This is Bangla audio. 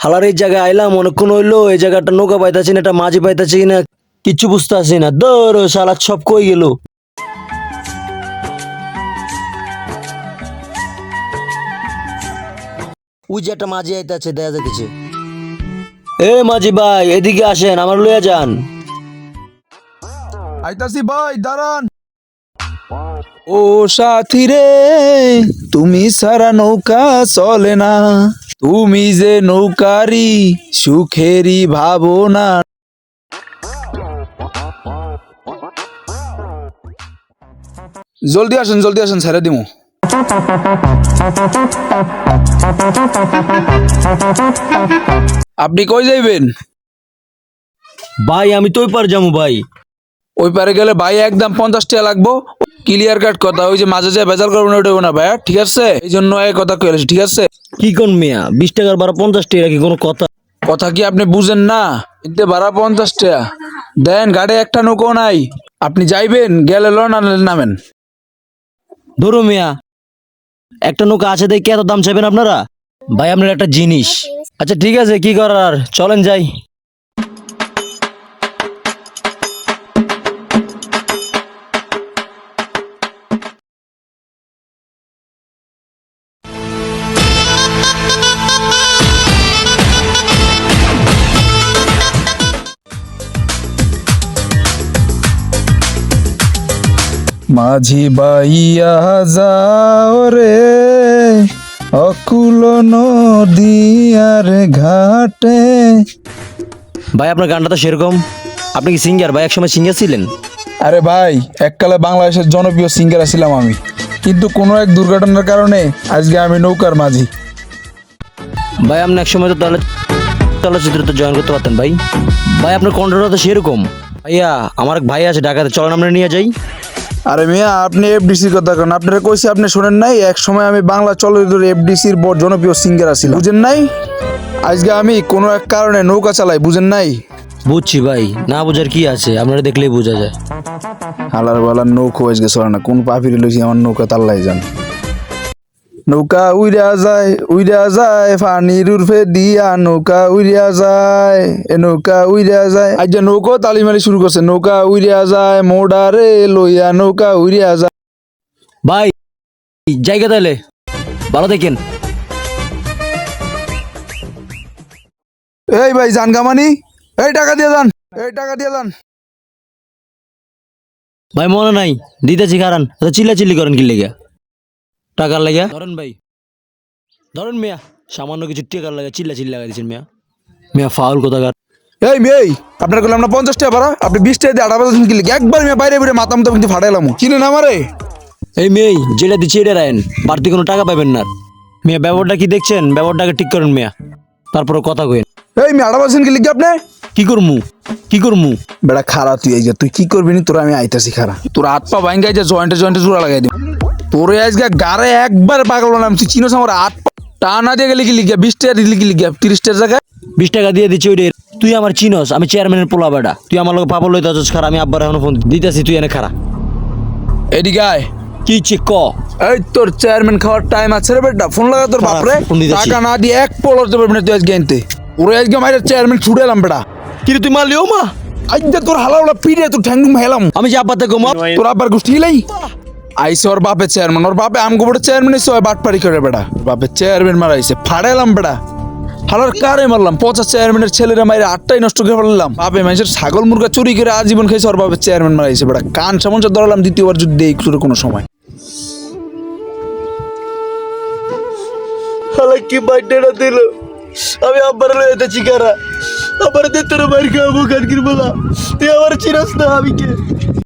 হালার এই জায়গায় আইলাম অনেকক্ষণ হইল এই জায়গাটা নৌকা পাইতাছি না এটা মাঝি পাইতাছি না কিচ্ছু বুঝতে আসি না দর সালাদ সব কই গেল? ওই যে একটা মাঝি আইতাছে দেখা যাচ্ছে এ মাঝি ভাই এদিকে আসেন আমার লইয়া যান। আইতাছি ভাই দাঁড়ান। ও সাথী রে তুমি সারা নৌকা চলে না। তুমি যে নৌকারি সুখেরই ভাবনা। জলদি আসেন জলদি আসেন ছেড়ে দিমু। আপনি কই যাইবেন? ভাই আমি তো ওই পার যাব ভাই। ওই পারে গেলে ভাই একদম পঞ্চাশ টাকা লাগবো। ক্লিয়ার কাট কথা ওই যে মাঝে যে বেজাল করব না ওটা না ভাইয়া। ঠিক আছে? এই জন্য এই কথা কয়েছি ঠিক আছে? কি কোন মিয়া? বিশ টাকার বারো পঞ্চাশ টাকা কি কোনো কথা? কথা কি আপনি বুঝেন না? এতে বারো পঞ্চাশ টাকা। দেন গাড়ি একটা নৌকো নাই। আপনি যাইবেন গেলে লন নামেন। ধরো মিয়া একটা নৌকা আছে দেখি এত দাম চাইবেন আপনারা? ভাই আপনার একটা জিনিস। আচ্ছা ঠিক আছে কি করার? চলেন যাই। মাঝি বাইয়া যাও রে অকুল নদীয়ার ঘাটে। ভাই আপনার গানটা তো সেরকম। আপনি কি সিঙ্গার ভাই একসময় সিঙ্গার ছিলেন? আরে ভাই এককালে বাংলাদেশের জনপ্রিয় সিঙ্গার ছিলাম আমি। কিন্তু কোনো এক দুর্ঘটনার কারণে আজকে আমি নৌকার মাঝি। ভাই আপনি একসময় তো তাহলে চলচ্চিত্রতে জয়েন করতে পারতেন ভাই। ভাই আপনার কন্ট্রোলটা তো সেরকম। ভাইয়া আমার এক ভাই আছে ঢাকাতে। চলেন আমরা নিয়ে যাই। আরে মিয়া আপনি এফডিসির কথা কেন। আপনারা কইছি আপনি শোনেন নাই এক সময় আমি বাংলা চলচ্চিত্র এফডিসির বড় জনপ্রিয় সিঙ্গার আছি বুঝেন নাই? আজকে আমি কোনো এক কারণে নৌকা চালাই বুঝেন নাই? বুঝছি ভাই না বোঝার কি আছে আপনারা দেখলেই বোঝা যায়। হালার বালার নৌকো আজকে চলে না কোন পাপিরে লইছি আমার নৌকা তাল্লাই যান। নৌকা উইরা যায় উইরা যায় পানির উর্ফে দিয়া নৌকা উইরা যায় এ নৌকা উইরা যায়। আজ নৌকো তালি মারি শুরু করছে নৌকা উইরা যায় মোডারে লইয়া নৌকা উইরা যায়। ভাই জায়গা তাহলে ভালো দেখেন। এই ভাই জান গামানি এই টাকা দিয়ে যান এই টাকা দিয়ে যান। ভাই মনে নাই দিতেছি কারণ চিল্লা চিল্লি করেন কি লেগে? টাকার লেগে। ধরেন ভাই ধরেন মিয়া সামান্য কিছু টাকার লাগে চিল্লা চিল্লা লাগাই দিচ্ছেন মিয়া। মিয়া ফাউল কোথাকার? এই মেয়ে আপনার করলাম না পঞ্চাশ টাকা ভাড়া? আপনি বিশ টাকা দিয়ে আড়া বাজার কিনলে একবার মেয়ে বাইরে বাইরে মাথা মতো কিন্তু ফাটাইলাম কিনে না আমারে। এই মেয়ে যেটা দিচ্ছি এটা রায়েন বাড়তি কোনো টাকা পাবেন না। মিয়া ব্যবহারটা কি দেখছেন? ব্যবহারটাকে ঠিক করেন মিয়া। তারপরে কথা কইন। এই মেয়ে আড়া বাজার কিনলে কি আপনি? কি করমু? কি করমু? বেড়া খারা তুই এই যে তুই কি করবি নি? তোর আমি আইতাছি খারা। তোর হাত পা ভাঙ্গাই যে জয়েন্টে জয়েন্টে জোড়া লাগাই দিব। তোরে আজকে গারে একবার পাগল তুই চিনোস আমার হাত পা। টানা দিয়ে গেলি কি লিখিয়া বিশ টাকা দিলি কি লিখিয়া জায়গায়। বিশ টাকা দিয়ে দিচ্ছি ওইটা তুই আমার চিনস আমি চেয়ারম্যানের পোলা বেটা। তুই আমার লোক পাপল লইতে আছিস খারা আমি আব্বার এখন ফোন দিতেছি তুই এনে খারা। এদিকে আয়। কি চেক ক? এই তোর চেয়ারম্যান খাওয়ার টাইম আছে রে বেটা ফোন লাগা তোর খারাপ, বাপরে। টাকা না দিয়ে এক পলর দেবে না তুই আজকে আনতে। ওরে আজকে মাইরে চেয়ারম্যান ছুটে এলাম বেটা। কি তুই মারলিও মা? আজকে তোর হালাওলা পিড়ে তোর ঠ্যাংডুম হেলাম আমি যে আব্বাতে কম তোর আব্বার গোষ্ঠী লাই আইসে ওর বাপের চেয়ারম্যান ওর বাপে আমগো বড় চেয়ারম্যান এসে ওই বাটপারি করে ওর বাপের চেয়ারম্যান মারাইছে ফাড়াইলাম বেটা হালার কারে মারলাম? পচা চেয়ারম্যানের ছেলেরা মাইরে আটটাই নষ্ট করে ফেললাম। বাপে মানুষের ছাগল মুরগা চুরি করে আজীবন খেয়েছে ওর বাপের চেয়ারম্যান মারাইছে বেড়া। কান সামঞ্চ ধরালাম, দ্বিতীয়বার যদি দেই কোনো সময়। হালা কি বার্থডেটা দিল? আমি আব্বার লই যেতেছি কারা? আবার দে তোর মার খাব কানকির বলা। তুই আমার চিরাস না আমি কে?